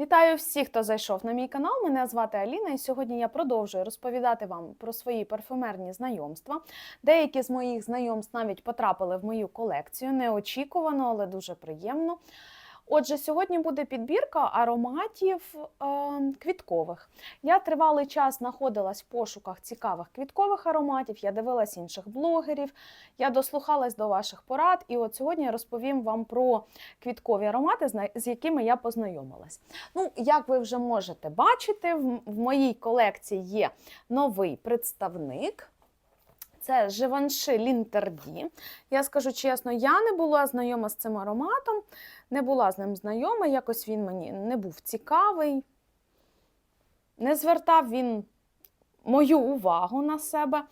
Вітаю всіх, хто зайшов на мій канал. Мене звати Аліна, і сьогодні я продовжую розповідати вам про свої парфюмерні знайомства. Деякі з моїх знайомств навіть потрапили в мою колекцію. Неочікувано, але дуже приємно. Отже, сьогодні буде підбірка ароматів е, квіткових. Я тривалий час знаходилась в пошуках цікавих квіткових ароматів, я дивилась інших блогерів, я дослухалась до ваших порад, і от сьогодні я розповім вам про квіткові аромати, з якими я познайомилась. Ну, як ви вже можете бачити, в, моїй колекції є новий представник. Це Живанши Лінтерді. Я скажу чесно, я не була знайома з цим ароматом, не була з ним знайома, якось він мені не був цікавий. Не звертав він мою увагу на себе.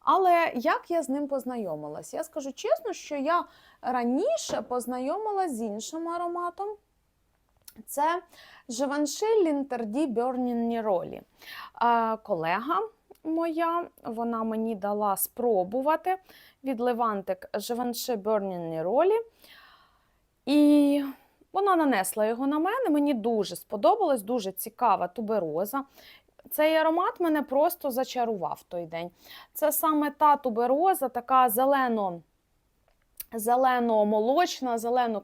Але як я з ним познайомилась? Я скажу чесно, що я раніше познайомилася з іншим ароматом. Це Живанши Лінтерді Burning Ніролі. Колега моя, вона мені дала спробувати від Левантик Живанши Burning Ніролі. І вона нанесла його на мене. Мені дуже сподобалось, дуже цікава тубероза. Цей аромат мене просто зачарував той день. Це саме та тубероза, така зелено, зелено-молочна, зелено.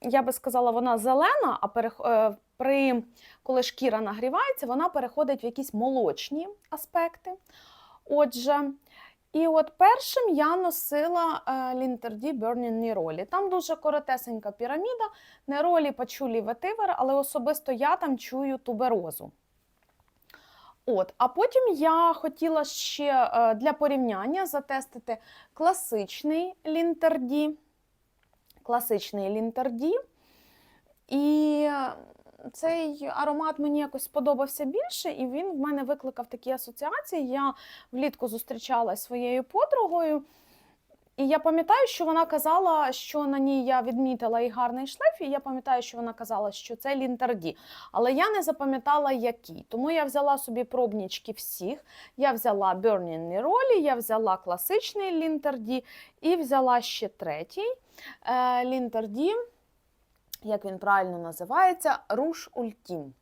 Я би сказала, вона зелена, а е, при... коли шкіра нагрівається, вона переходить в якісь молочні аспекти. Отже, і от першим я носила е, Лінтерді Burning Ніролі. Там дуже коротесенька піраміда, Неролі, пачулі, ветивер, але особисто я там чую туберозу. От, а потім я хотіла ще е, для порівняння затестити класичний Лінтерді. Класичний Лінтерді. І цей аромат мені якось сподобався більше, і він в мене викликав такі асоціації. Я влітку зустрічалася своєю подругою, і я пам'ятаю, що вона казала, що на ній я відмітила і гарний шлейф, і я пам'ятаю, що вона казала, що це лінтерді. Але я не запам'ятала, який. Тому я взяла собі пробнічки всіх. Я взяла Burning Ніролі, я взяла класичний лінтерді і взяла ще третій е, лінтерді як він правильно називається, руш ультім.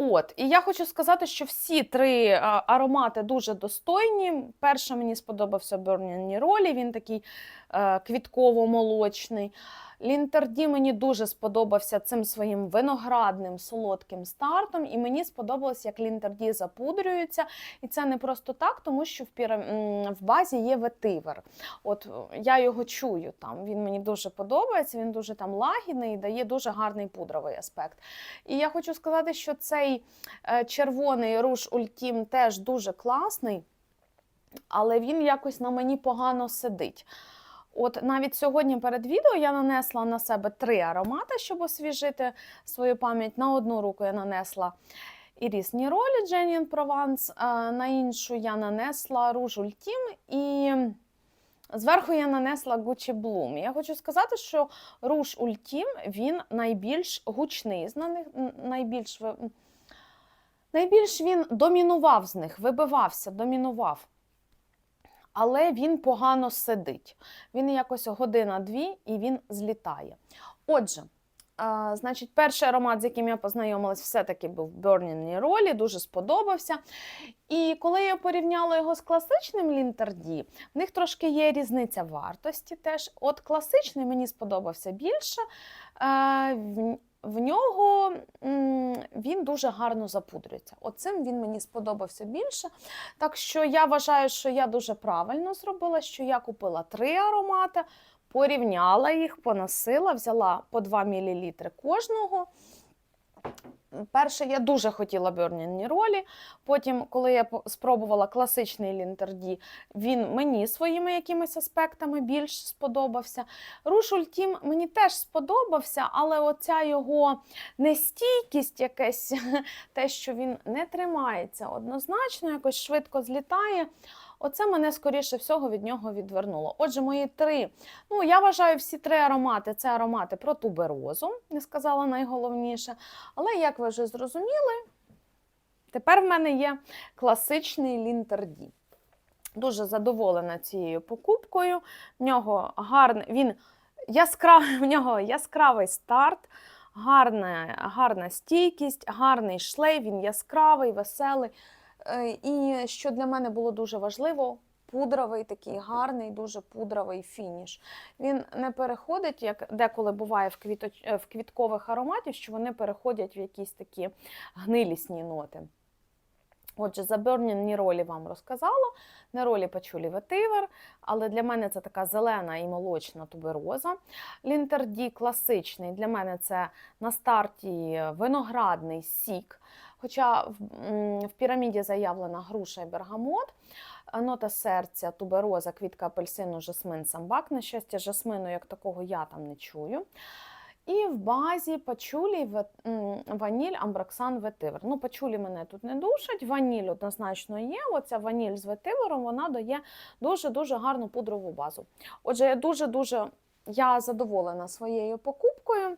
От, і я хочу сказати, що всі три аромати дуже достойні. Перше мені сподобався Burning Ролі він такий е, квітково-молочний. Лінтерді мені дуже сподобався цим своїм виноградним солодким стартом, і мені сподобалось, як лінтерді запудрюється. І це не просто так, тому що в, піра... м, в базі є ветивер. От е, я його чую там. Він мені дуже подобається, він дуже там лагідний і дає дуже гарний пудровий аспект. І я хочу сказати, що цей е, червоний руш Ультім теж дуже класний, але він якось на мені погано сидить. От навіть сьогодні перед відео я нанесла на себе три аромати, щоб освіжити свою пам'ять. На одну руку я нанесла Iris Ніролі Provence, а на іншу я нанесла Rouge Ultime і зверху я нанесла Gucci Bloom. Я хочу сказати, що Rouge Ultime він найбільш гучний з найбільш, найбільш він домінував з них, вибивався, домінував але він погано сидить. Він якось година-дві і він злітає. Отже, а, значить, перший аромат, з яким я познайомилась, все-таки був Burning Ніролі, дуже сподобався. І коли я порівняла його з класичним Лінтерді, в них трошки є різниця вартості теж. От класичний мені сподобався більше. В нього він дуже гарно запудрюється. Оцим він мені сподобався більше. Так що я вважаю, що я дуже правильно зробила, що я купила три аромати, порівняла їх, поносила, взяла по 2 мл кожного. Перше, я дуже хотіла Burning Ніролі. Потім, коли я спробувала класичний Лінтерді, він мені своїми якимись аспектами більш сподобався. Руш Ультім мені теж сподобався, але оця його нестійкість, якесь, те, що він не тримається однозначно, якось швидко злітає. Оце мене, скоріше всього, від нього відвернуло. Отже, мої три, ну я вважаю, всі три аромати це аромати про туберозу, не сказала найголовніше. Але як ви вже зрозуміли, тепер в мене є класичний лінтерді. Дуже задоволена цією покупкою. В нього гарний, він яскравий, в нього яскравий старт, гарна, гарна стійкість, гарний шлейф, він яскравий, веселий. Е, І що для мене було дуже важливо, пудровий такий гарний, дуже пудровий фініш. Він не переходить, як деколи буває в, квіто, е, в квіткових ароматів, що вони переходять в якісь такі гнилісні ноти. Отже, за Burning Ніролі вам розказала. Неролі пачулі ветивер, але для мене це така зелена і молочна тубероза. Лінтерді класичний, для мене це на старті виноградний сік. Хоча в, піраміді заявлена груша і бергамот, нота серця, тубероза, квітка апельсину, жасмин, самбак. На щастя, жасмину як такого я там не чую. І в базі пачулі, ваніль, амброксан, ветивер. Ну, пачулі мене тут не душать, ваніль однозначно є. Оця ваніль з ветивером вона дає дуже-дуже гарну пудрову базу. Отже, я дуже-дуже я задоволена своєю покупкою.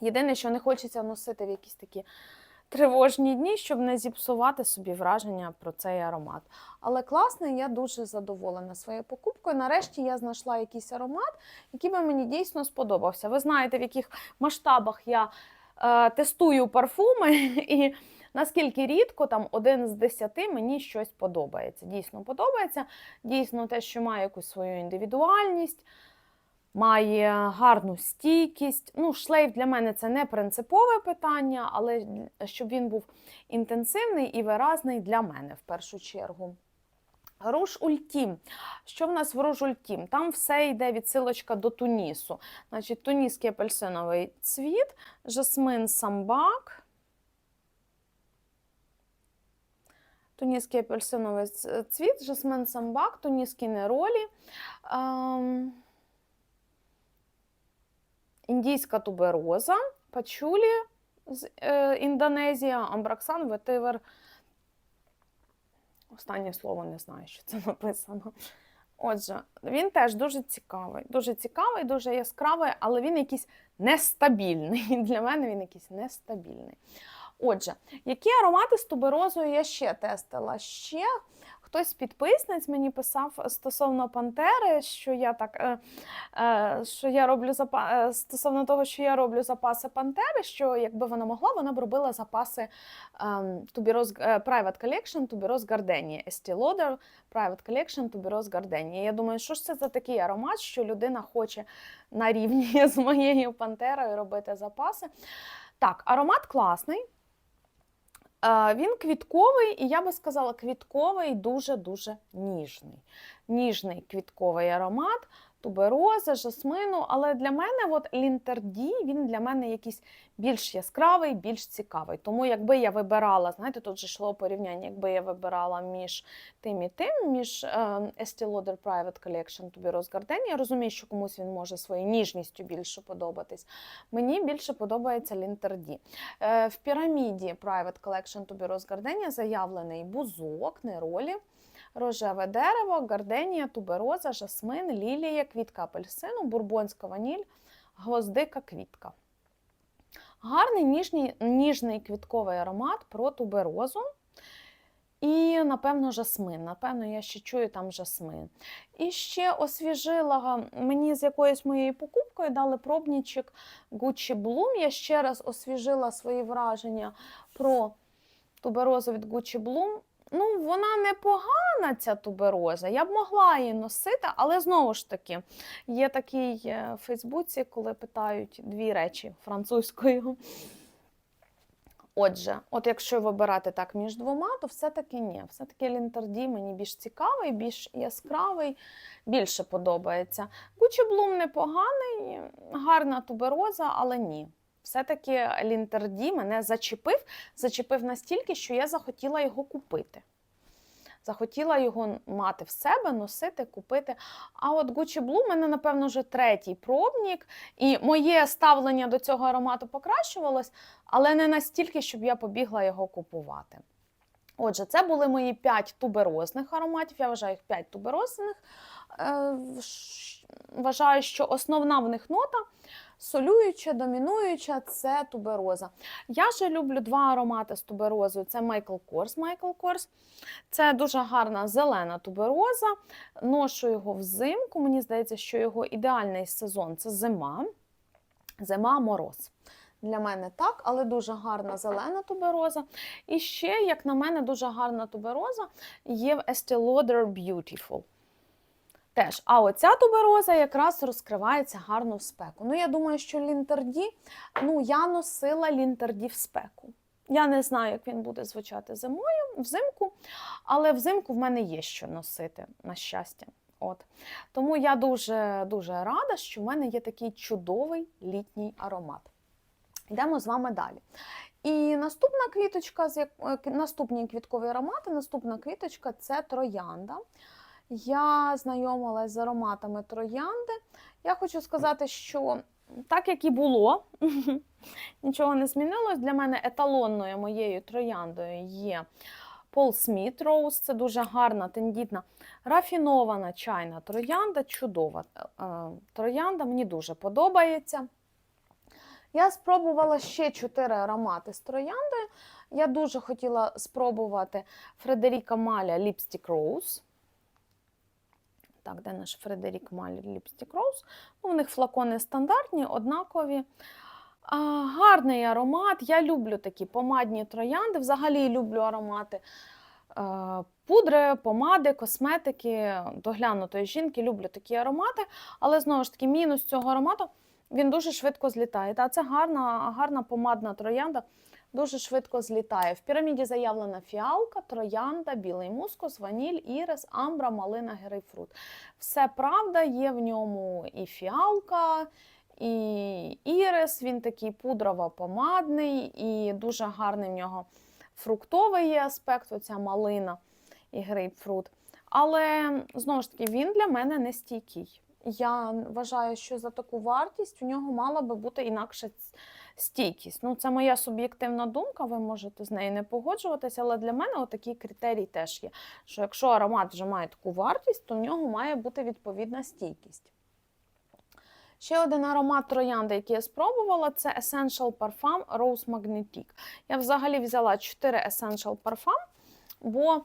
Єдине, що не хочеться носити в якісь такі тривожні дні, щоб не зіпсувати собі враження про цей аромат. Але класний, я дуже задоволена своєю покупкою. Нарешті я знайшла якийсь аромат, який би мені дійсно сподобався. Ви знаєте, в яких масштабах я е, тестую парфуми, і наскільки рідко там один з десяти мені щось подобається. Дійсно подобається. Дійсно, те, що має якусь свою індивідуальність. Має гарну стійкість. Ну, шлейф для мене це не принципове питання, але щоб він був інтенсивний і виразний для мене в першу чергу. Руж Ультім. Що в нас в Руж Ультім? Там все йде відсилочка до Тунісу. Значить, туніський апельсиновий цвіт, жасмин самбак. Туніський апельсиновий цвіт, жасмин самбак, туніські неролі. Ем... Індійська тубероза, пачулі з е, Індонезія, амбраксан, ветивер. Останнє слово не знаю, що це написано. Отже, він теж дуже цікавий. Дуже цікавий, дуже яскравий, але він якийсь нестабільний. Для мене він якийсь нестабільний. Отже, які аромати з туберозою я ще тестила? Ще хтось з підписниць мені писав стосовно пантери, що я так е, е, що я роблю запа... е, стосовно того, що я роблю запаси пантери, що якби вона могла, вона б робила запаси ем, тубероз е, Private Collection, тубероз Gardenia, Estee Lauder, Private Collection, тубероз Gardenia. Я думаю, що ж це за такий аромат, що людина хоче на рівні з моєю пантерою робити запаси. Так, аромат класний. Він квітковий, і я би сказала, квітковий дуже-дуже ніжний. Ніжний квітковий аромат, тубероза, жасмину. Але для мене от лінтерді, він для мене якийсь більш яскравий, більш цікавий. Тому якби я вибирала, знаєте, тут же йшло порівняння, якби я вибирала між тим і тим, між е, Estee Lauder Private Collection Tuberose Gardenia, я розумію, що комусь він може своєю ніжністю більше подобатись. Мені більше подобається лінтерді. Е, В піраміді Private Collection Tuberose Gardenia заявлений бузок, неролі, рожеве дерево, гарденія, тубероза, жасмин, лілія, квітка апельсину, бурбонська ваніль, гвоздика, квітка. Гарний ніжний, ніжний квітковий аромат про туберозу. І, напевно, жасмин. Напевно, я ще чую там жасмин. І ще освіжила мені з якоюсь моєю покупкою дали пробничок Gucci Bloom. Я ще раз освіжила свої враження про туберозу від Gucci Bloom. Ну, вона непогана, ця тубероза. Я б могла її носити, але знову ж таки, є такий е, в Фейсбуці, коли питають дві речі французькою. Отже, от якщо вибирати так між двома, то все-таки ні. Все-таки Лінтерді мені більш цікавий, більш яскравий, більше подобається. Gucci Bloom непоганий, гарна тубероза, але ні. Все-таки Лінтерді мене зачепив, зачепив настільки, що я захотіла його купити. Захотіла його мати в себе, носити, купити. А от Gucci Blue у мене, напевно, вже третій пробник, і моє ставлення до цього аромату покращувалось, але не настільки, щоб я побігла його купувати. Отже, це були мої 5 туберозних ароматів. Я вважаю їх 5 туберозних. Е, Вважаю, що основна в них нота солююча, домінуюча це тубероза. Я же люблю два аромати з туберозою. Це Michael Kors. Michael Kors. Це дуже гарна зелена тубероза. Ношу його взимку. Мені здається, що його ідеальний сезон це зима. Зима, мороз. Для мене так, але дуже гарна зелена тубероза. І ще, як на мене, дуже гарна тубероза є в Estee Lauder Beautiful. Теж, а оця тубероза якраз розкривається гарно в спеку. Ну, я думаю, що лінтерді, ну, я носила лінтерді в спеку. Я не знаю, як він буде звучати зимою, взимку, але взимку в мене є що носити, на щастя. От. Тому я дуже дуже рада, що в мене є такий чудовий літній аромат. Йдемо з вами далі. І наступна квіточка, е, наступні квіткові аромати, наступна квіточка це троянда. Я знайомилась з ароматами троянди. Я хочу сказати, що так як і було, нічого не змінилось. Для мене еталонною моєю трояндою є Пол Сміт Роуз. Це дуже гарна, тендітна, рафінована чайна троянда, чудова е, троянда, мені дуже подобається. Я спробувала ще чотири аромати з трояндою. Я дуже хотіла спробувати Фредеріка Маля Lipstick Rose. Так, де наш Фредерік Маля Lipstick Rose? Ну, у них флакони стандартні, однакові. А, гарний аромат. Я люблю такі помадні троянди. Взагалі люблю аромати е, пудри, помади, косметики, доглянутої жінки. Люблю такі аромати. Але знову ж таки, мінус цього аромату він дуже швидко злітає. Та це гарна, гарна помадна троянда, дуже швидко злітає. В піраміді заявлена фіалка, троянда, білий мускус, ваніль, ірис, амбра, малина, грейпфрут. Все правда, є в ньому і фіалка, і ірис, він такий пудрово-помадний, і дуже гарний в нього фруктовий є аспект, оця малина і грейпфрут. Але знову ж таки, він для мене не стійкий. Я вважаю, що за таку вартість у нього мала би бути інакша ц- стійкість. Ну, це моя суб'єктивна думка, ви можете з нею не погоджуватися, але для мене отакий критерій теж є. Що якщо аромат вже має таку вартість, то в нього має бути відповідна стійкість. Ще один аромат троянди, який я спробувала, це Essential Parfum Rose Magnetic. Я взагалі взяла 4 Essential Parfum, бо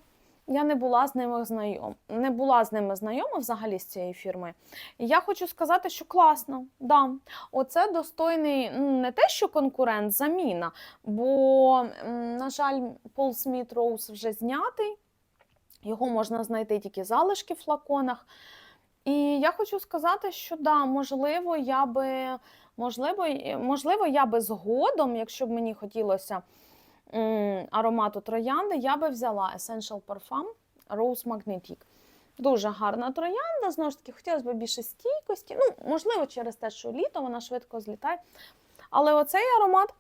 я не була з ними знайома. Не була з ними знайома взагалі з цією фірмою. І я хочу сказати, що класно. Да. Оце достойний ну, не те, що конкурент, заміна. Бо, на жаль, Пол Сміт Роуз вже знятий. Його можна знайти тільки залишки в флаконах. І я хочу сказати, що да, можливо, я би, можливо, можливо, я би згодом, якщо б мені хотілося аромату троянди, я би взяла Essential Parfum Rose Magnetic. Дуже гарна троянда, знову ж таки, хотілося б більше стійкості. Ну, можливо, через те, що літо вона швидко злітає. Але оцей аромат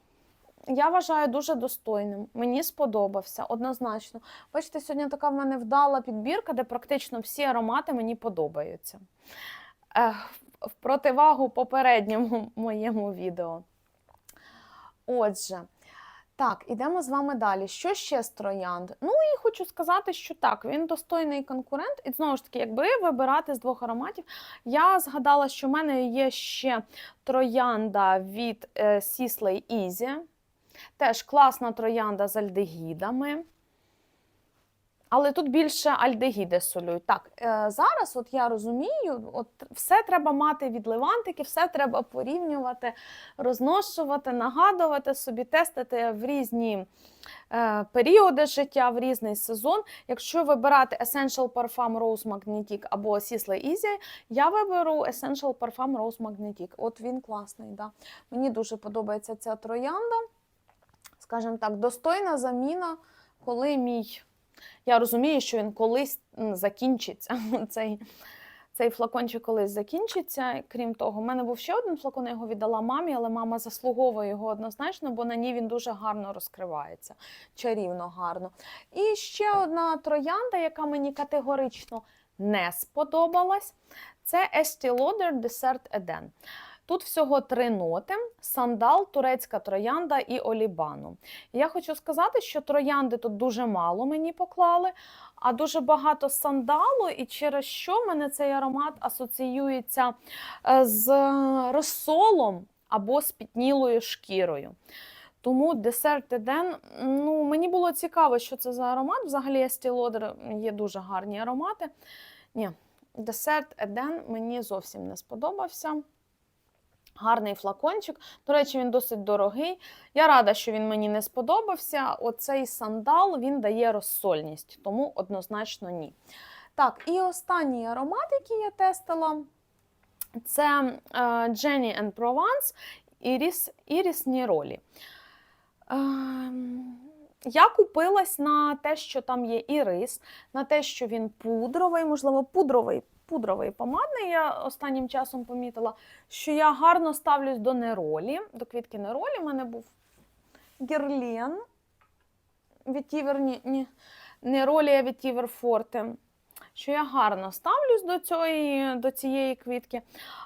я вважаю дуже достойним. Мені сподобався однозначно. Бачите, сьогодні така в мене вдала підбірка, де практично всі аромати мені подобаються. В противагу попередньому моєму відео. Отже, так, ідемо з вами далі. Що ще з троянд? Ну і хочу сказати, що так, він достойний конкурент. І знову ж таки, якби вибирати з двох ароматів, я згадала, що в мене є ще троянда від Сіслей Sisley Теж класна троянда з альдегідами. Але тут більше альдегіди солюють. Так, е, зараз от я розумію, от все треба мати від левантики, все треба порівнювати, розношувати, нагадувати собі, тестити в різні е, періоди життя, в різний сезон. Якщо вибирати Essential Parfum Rose Magnetic або Sisley Easy, я виберу Essential Parfum Rose Magnetic. От він класний. Да. Мені дуже подобається ця троянда. Скажімо так, достойна заміна, коли мій. Я розумію, що він колись закінчиться. Цей, цей флакончик колись закінчиться. Крім того, в мене був ще один флакон, я його віддала мамі, але мама заслуговує його однозначно, бо на ній він дуже гарно розкривається, чарівно гарно. І ще одна троянда, яка мені категорично не сподобалась, це Estee Lauder Dessert Eden. Тут всього три ноти: сандал, турецька троянда і олібану. Я хочу сказати, що троянди тут дуже мало мені поклали, а дуже багато сандалу, і через що в мене цей аромат асоціюється е, з розсолом або з пітнілою шкірою. Тому десерт Еден, ну мені було цікаво, що це за аромат. Взагалі Estee є дуже гарні аромати. Ні, десерт Еден мені зовсім не сподобався. Гарний флакончик. До речі, він досить дорогий. Я рада, що він мені не сподобався. Оцей сандал він дає розсольність, тому однозначно ні. Так, і останній аромат, який я тестила, це е, Jenny and Provence Iris, Iris Niroli. Ем, Я купилась на те, що там є ірис, на те, що він пудровий, можливо, пудровий, пудровий помадний. Я останнім часом помітила, що я гарно ставлюсь до неролі, до квітки неролі. У мене був гірлен Вітівер, ні, ні, неролія Вітівер Форте. Що я гарно ставлюсь до, цієї, до цієї квітки.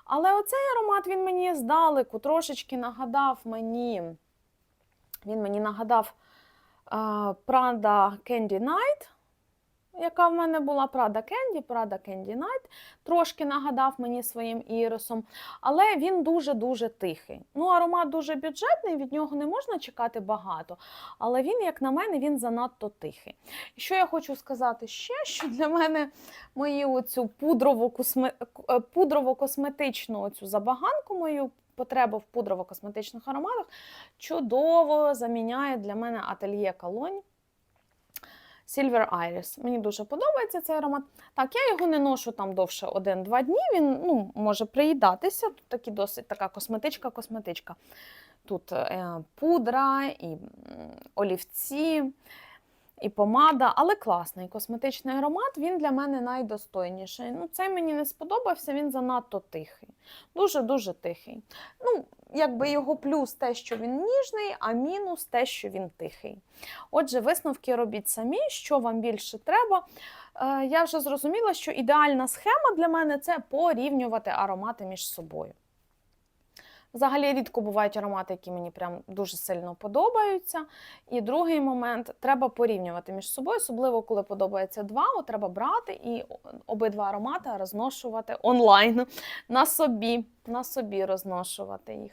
Але оцей аромат він мені здалеку трошечки нагадав мені. Він мені нагадав Prada Candy Night, яка в мене була Prada Candy, Prada Candy Night. Трошки нагадав мені своїм ірисом, але він дуже-дуже тихий. Ну, аромат дуже бюджетний, від нього не можна чекати багато, але він, як на мене, він занадто тихий. Що я хочу сказати ще, що для мене мою оцю е, пудрово-косметичну оцю забаганку мою потребу в пудрово-косметичних ароматах чудово заміняє для мене ательє Колонь Silver Iris. Мені дуже подобається цей аромат. Так, я його не ношу там довше 1-2 дні. Він ну, може приїдатися. Тут такі досить така косметичка-косметичка. Тут е, пудра і олівці, і помада, але класний косметичний аромат. Він для мене найдостойніший. Ну, цей мені не сподобався, він занадто тихий. Дуже-дуже тихий. Ну, якби його плюс те, що він ніжний, а мінус те, що він тихий. Отже, висновки робіть самі, що вам більше треба. Е, Я вже зрозуміла, що ідеальна схема для мене це порівнювати аромати між собою. Взагалі рідко бувають аромати, які мені прям дуже сильно подобаються. І другий момент треба порівнювати між собою, особливо коли подобається два, от треба брати і обидва аромати розношувати онлайн на собі, на собі розношувати їх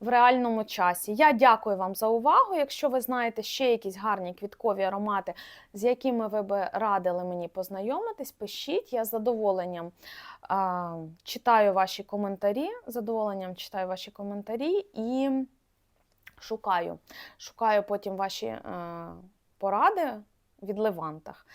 в реальному часі. Я дякую вам за увагу. Якщо ви знаєте ще якісь гарні квіткові аромати, з якими ви би радили мені познайомитись, пишіть. Я з задоволенням а, читаю ваші коментарі, задоволенням читаю ваші коментарі і шукаю. Шукаю потім ваші е, поради від Левантах.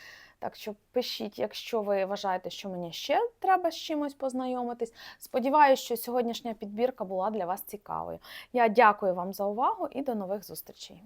Так що пишіть, якщо ви вважаєте, що мені ще треба з чимось познайомитись. Сподіваюсь, що сьогоднішня підбірка була для вас цікавою. Я дякую вам за увагу і до нових зустрічей.